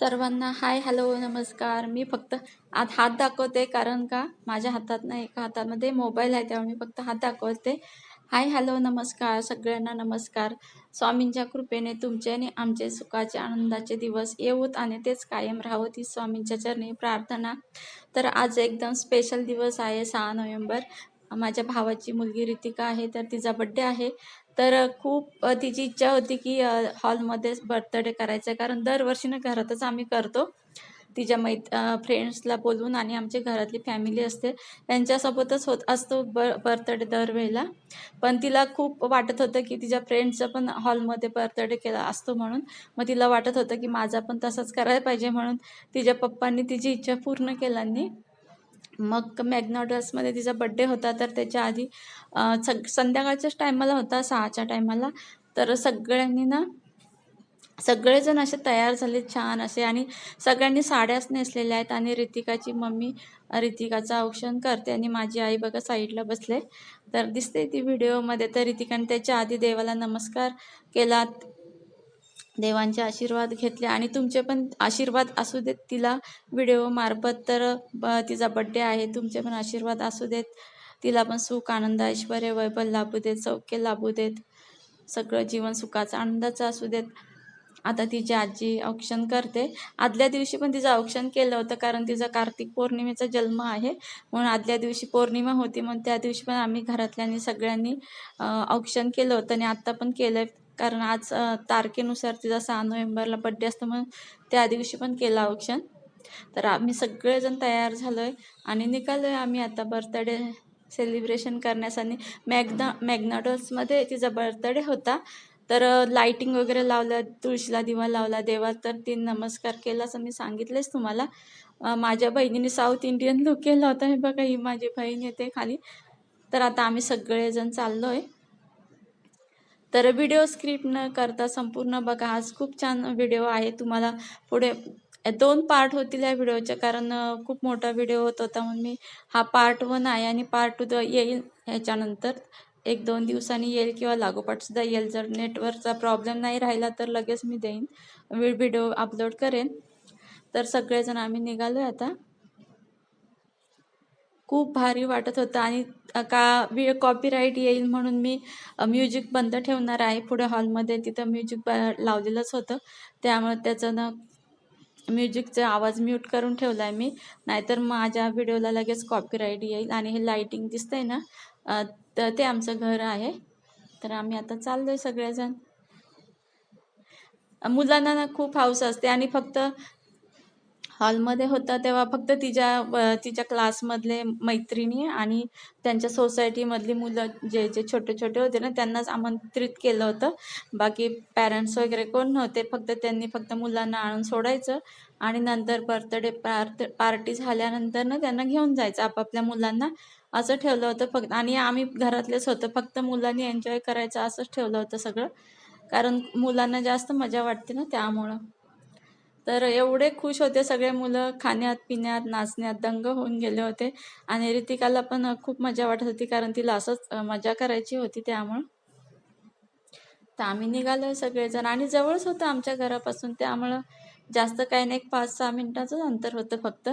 सर्वांना hi hello नमस्कार. मी फक्त आज हात दाखवते कारण का? माझ्या हातात ना एका हातामध्ये मोबाईल आहे त्यामुळे मी फक्त हात दाखवते. हाय हॅलो नमस्कार. सगळ्यांना नमस्कार. स्वामींच्या कृपेने तुमचे आणि आमचे सुखाचे आनंदाचे दिवस येऊत आणि तेच कायम राहावं ती स्वामींच्या चरणी प्रार्थना. तर आज एकदम स्पेशल दिवस आहे सहा नोव्हेंबर. माझ्या भावाची मुलगी रितिका आहे तर तिचा बड्डे आहे. तर खूप तिची इच्छा होती की हॉलमध्येच बर्थडे करायचा आहे कारण दरवर्षी ना घरातच आम्ही करतो. तिच्या मैत फ्रेंड्सला बोलवून आणि आमची घरातली फॅमिली असते. त्यांच्यासोबतच होत असतो ब बर्थडे दरवेळेला. पण तिला खूप वाटत होतं की तिच्या फ्रेंड्सचं पण हॉलमध्ये बर्थडे केला असतो म्हणून. मग तिला वाटत होतं की माझा पण तसंच करायला पाहिजे म्हणून तिच्या पप्पांनी तिची इच्छा पूर्ण केल्यानी मग मॅग्नॉडल्समध्ये तिचा बड्डे होता तर त्याच्या आधी सग संध्याकाळच्याच टायमाला होता सहाच्या टायमाला तर सगळ्यांनी ना सगळेजण असे तयार झाले छान असे. आणि सगळ्यांनी साड्याच नेसलेल्या आहेत आणि रितिकाची मम्मी रितिकाचं औक्षण करते आणि माझी आई बघा साईडला बसले. तर दिसते ती व्हिडिओमध्ये तर रितिकाने त्याच्या आधी देवाला नमस्कार केला देवांचे आशीर्वाद घेतले आणि तुमचे पण आशीर्वाद असू देत तिला व्हिडिओमार्फत तर ब तिचा बड्डे आहे तुमचे पण आशीर्वाद असू देत. तिला पण सुख आनंद ऐश्वर्य वैभव लाभू देत सौख्य लाभू देत. सगळं जीवन सुखाचं आनंदाचं असू देत. आता तिची आजी औक्षण करते. आदल्या दिवशी पण तिचं औक्षण केलं होतं कारण तिचा कार्तिक पौर्णिमेचा जन्म आहे. म्हणून आदल्या दिवशी पौर्णिमा होती म्हणून त्या दिवशी पण आम्ही घरातल्यांनी सगळ्यांनी औक्षण केलं होतं आणि आत्ता पण केलं कारण आज तारखेनुसार तिचा सहा नोव्हेंबरला बड्डे असतो म्हणून त्या दिवशी पण केलं औक्षण तर आम्ही सगळेजण तयार झालो आहे आणि निघालो आहे आम्ही आता बर्थडे सेलिब्रेशन करण्यासाठी. मॅगना मॅग्नाडल्समध्ये तिचा बर्थडे होता. तर लाईटिंग वगैरे लावलं तुळशीला दिवा लावला देवा तर तीन नमस्कार केला असं मी सांगितलेच तुम्हाला. माझ्या बहिणीने साऊथ इंडियन लुक केला होता. हे बघा ही माझी बहीण येते खाली. तर आता आम्ही सगळेजण चाललो आहे तर व्हिडिओ स्क्रिप्ट न करता संपूर्ण बघा आज खूप छान व्हिडिओ आहे. तुम्हाला पुढे दोन पार्ट होतील या व्हिडिओचे कारण खूप मोठा व्हिडिओ होत होता म्हणून मी हा पार्ट वन आहे आणि पार्ट टू येईल ह्याच्यानंतर. एक दोन दिवसांनी येईल किंवा लागोपाठसुद्धा येईल. जर नेटवर्कचा प्रॉब्लेम नाही राहिला तर लगेच मी देईन. व्हिडिओ अपलोड करेन. तर सगळेजण आम्ही निघालो आता. खूप भारी वाटत होतं आणि का कॉपीराईट येईल म्हणून मी म्युझिक बंद ठेवणार आहे. पुढे हॉलमध्ये तिथं म्युझिक ब लावलेलंच होतं. त्यामुळे त्याचं ना म्युझिकचा आवाज म्यूट करून ठेवला आहे मी. नाहीतर माझ्या व्हिडिओला लगेच कॉपीराईट येईल आणि हे लाईटिंग आहे ना तर ते आमचं घर आहे. तर आम्ही आता चाललो आहे सगळेजण. मुलांना ना खूप हौस असते आणि फक्त हॉलमध्ये होता तेव्हा फक्त तिच्या व- तिच्या क्लासमधले मैत्रिणी आणि त्यांच्या सोसायटीमधली मुलं जे जे छोटे छोटे होते ना त्यांनाच आमंत्रित केलं होतं. बाकी पॅरेंट्स वगैरे कोण नव्हते फक्त त्यांनी फक्त मुलांना आणून सोडायचं आणि नंतर बर्थडे पार्ट पार्टी झाल्यानंतर ना त्यांना घेऊन जायचं आपापल्या मुलांना. असं ठेवलं होतं फक्त आणि आम्ही घरातलेच होतं. फक्त मुलांनी एन्जॉय करायचं असंच ठेवलं होतं सगळं. कारण मुलांना जास्त मजा वाटते ना त्यामुळं. तर एवढे खुश होते सगळे मुलं. खाण्यात पिण्यात नाचण्यात दंग होऊन गेले होते. आणि रितिकाला पण खूप मजा वाटत होती कारण तिला असंच मजा करायची होती त्यामुळं. तर आम्ही निघालो सगळेजण. आणि जवळच होतं आमच्या घरापासून. त्यामुळं जास्त काही नाही. एक पाच सहा मिनिटाचंच अंतर होतं फक्त.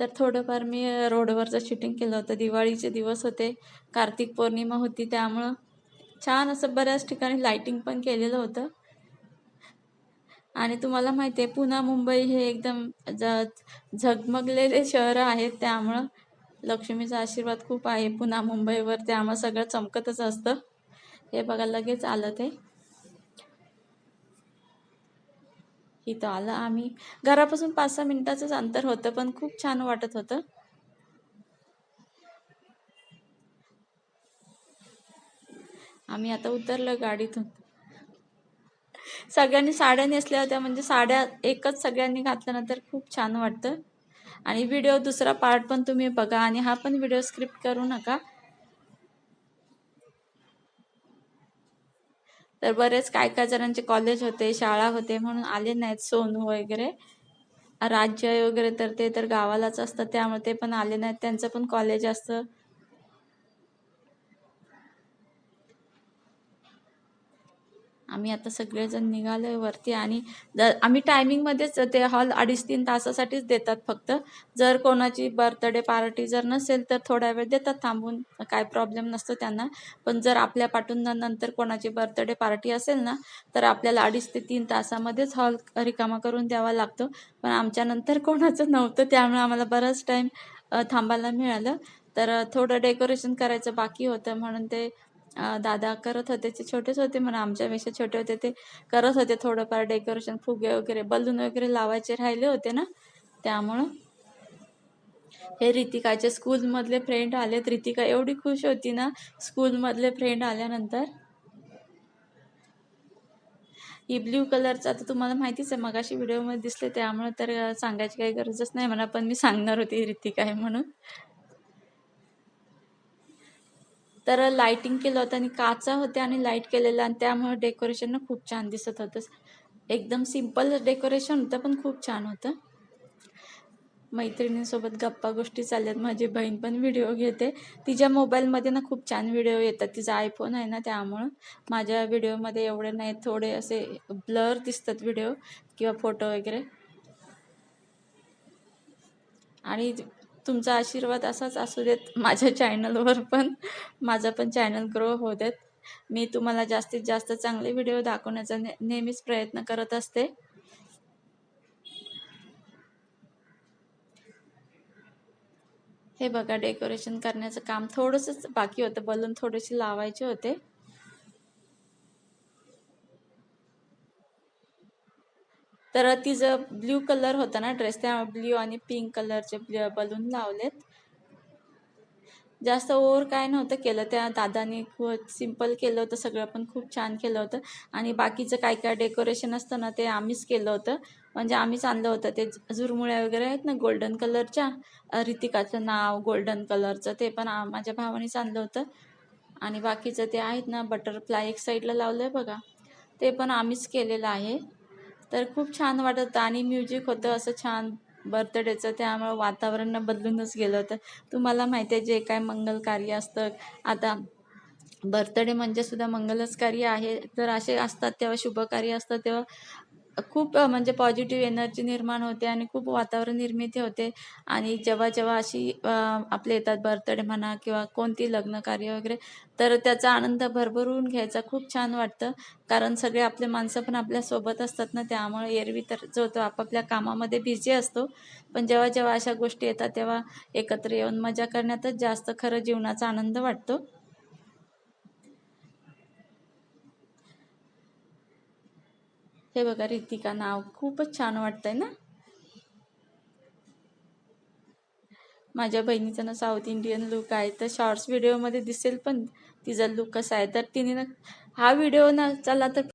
तर थोडंफार मी रोडवरचं शूटिंग केलं होतं. दिवाळीचे दिवस होते. कार्तिक पौर्णिमा होती त्यामुळं छान असं बऱ्याच ठिकाणी लाईटिंग पण केलेलं होतं. आणि तुम्हाला माहिती आहे पुन्हा मुंबई हे एकदम ज झगमगलेले शहर आहेत. त्यामुळं लक्ष्मीचा आशीर्वाद खूप आहे. पुन्हा मुंबईवर त्यामुळं सगळं चमकतच असतं. हे बघा लगेच आलं ते. इथं आलं आम्ही. घरापासून पाच सहा मिनिटाचंच अंतर होतं पण खूप छान वाटत होतं. आम्ही आता उतरलो गाडीतून. सगळ्यांनी साड्या नेसल्या होत्या. म्हणजे साड्या एकच सगळ्यांनी घातल्यानंतर खूप छान वाटतं. आणि व्हिडिओ दुसरा पार्ट पण तुम्ही बघा आणि हा पण व्हिडिओ स्क्रिप्ट करू नका. तर बरेच काय काय जणांचे कॉलेज होते शाळा होते म्हणून आले नाहीत सोनू वगैरे. राज्य वगैरे तर ते तर गावालाच असतात त्यामुळे ते पण आले नाहीत. त्यांचं पण कॉलेज असतं. आम्ही आता सगळेजण निघालो वरती आणि जर आम्ही टायमिंगमध्येच ते हॉल अडीच तीन तासासाठीच देतात फक्त. जर कोणाची बर्थडे पार्टी जर नसेल तर थोडा वेळ देतात थांबून. काय प्रॉब्लेम नसतो त्यांना. पण जर आपल्या पाठून नंतर कोणाची बर्थडे पार्टी असेल ना तर आपल्याला अडीच ते तीन तासामध्येच हॉल रिकामा करून द्यावा लागतो. पण आमच्या नंतर कोणाचं नव्हतं त्यामुळे आम्हाला बराच टाईम थांबायला मिळालं. तर थोडं डेकोरेशन करायचं बाकी होतं म्हणून ते दादा करत होते ते छोटेच होते म्हणा आमच्यापेक्षा छोटे होते ते करत होते थोडंफार डेकोरेशन फुगे वगैरे बलून वगैरे लावायचे राहिले होते ना त्यामुळं. हे रितिकाचे स्कूलमधले फ्रेंड आलेत. रितिका एवढी खुश होती ना स्कूलमधले फ्रेंड आल्यानंतर. ही ब्ल्यू कलरचा आता तुम्हाला माहितीच आहे मगाशी व्हिडिओमध्ये दिसले त्यामुळे तर सांगायची काही गरजच नाही म्हणा पण मी सांगणार होती रितिका आहे म्हणून. तर लाइटिंग केलं होतं आणि काचा होत्या आणि लाइट केलेलं आणि त्यामुळे डेकोरेशन ना खूप छान दिसत होतं. एकदम सिंपल डेकोरेशन होतं पण खूप छान होतं. मैत्रिणींसोबत गप्पा गोष्टी चालल्यात. माझी बहीण पण व्हिडिओ घेते. तिच्या मोबाईलमध्ये ना खूप छान व्हिडिओ येतात. तिचा आयफोन आहे ना त्यामुळं. माझ्या व्हिडिओमध्ये एवढे नाही थोडे असे ब्लर दिसतात व्हिडिओ किंवा फोटो वगैरे. आणि तुमचा आशीर्वाद असाच असू देत माझ्या चॅनलवर पण. माझा पण चॅनल ग्रो होऊ देत. मी तुम्हाला जास्तीत जास्त चांगले व्हिडिओ दाखवण्याचा ने नेहमीच प्रयत्न करत असते. हे बघा डेकोरेशन करण्याचं काम थोडंसंच बाकी होतं. बलून थोडेसे लावायचे होते. तर तिचं ब्ल्यू कलर होता ना ड्रेस त्या ब्ल्यू आणि पिंक कलरचे बलून लावलेत. जास्त ओव्हर काय नव्हतं केलं त्या दादाने खूप सिंपल केलं होतं सगळं पण खूप छान केलं होतं. आणि बाकीचं काय काय डेकोरेशन असतं ना ते आम्हीच केलं होतं. म्हणजे आम्हीच आणलं होतं ते झुरमुळ्या वगैरे आहेत ना गोल्डन कलरच्या ऋतिकाचं रितिकाचं नाव गोल्डन कलरचं ते पण आ- माझ्या भावानेच आणलं होतं. आणि बाकीचं ते आहेत ना बटरफ्लाय एक साईडला लावलं आहे बघा. ते पण आम्हीच केलेलं आहे. तर खूप छान वाटत होतं आणि म्युझिक होतं असं छान बर्थडेचं त्यामुळं वातावरण बदलूनच गेलं. होतं तुम्हाला माहिती आहे जे काय मंगल कार्य असतं. आता बर्थडे म्हणजे सुद्धा मंगलच कार्य आहे. तर असे असतात तेव्हा शुभकार्य असतं तेव्हा खूप म्हणजे पॉझिटिव्ह एनर्जी निर्माण होते आणि खूप वातावरण निर्मिती होते. आणि जेव्हा जेव्हा अशी आपले येतात बर्थडे म्हणा किंवा कोणती लग्न कार्य वगैरे तर त्याचा आनंद भरभरून घ्यायचा. खूप छान वाटतं. कारण सगळे आपले माणसं पण आपल्यासोबत असतात ना त्यामुळे एरवी तर जो तो आपापल्या कामामध्ये बिझी असतो. पण जेव्हा जेव्हा अशा गोष्टी येतात तेव्हा एकत्र येऊन मजा करण्यातच जास्त खरं जीवनाचा आनंद वाटतो. हे बघा रितिका नाव खूपच छान वाटतंय ना? माझ्या बहिणीचं ना साऊथ इंडियन लुक आहे. तर शॉर्ट्स व्हिडिओमध्ये दिसेल पण तिचा लुक कसा आहे. तर तिने ना हा व्हिडिओ ना चला तर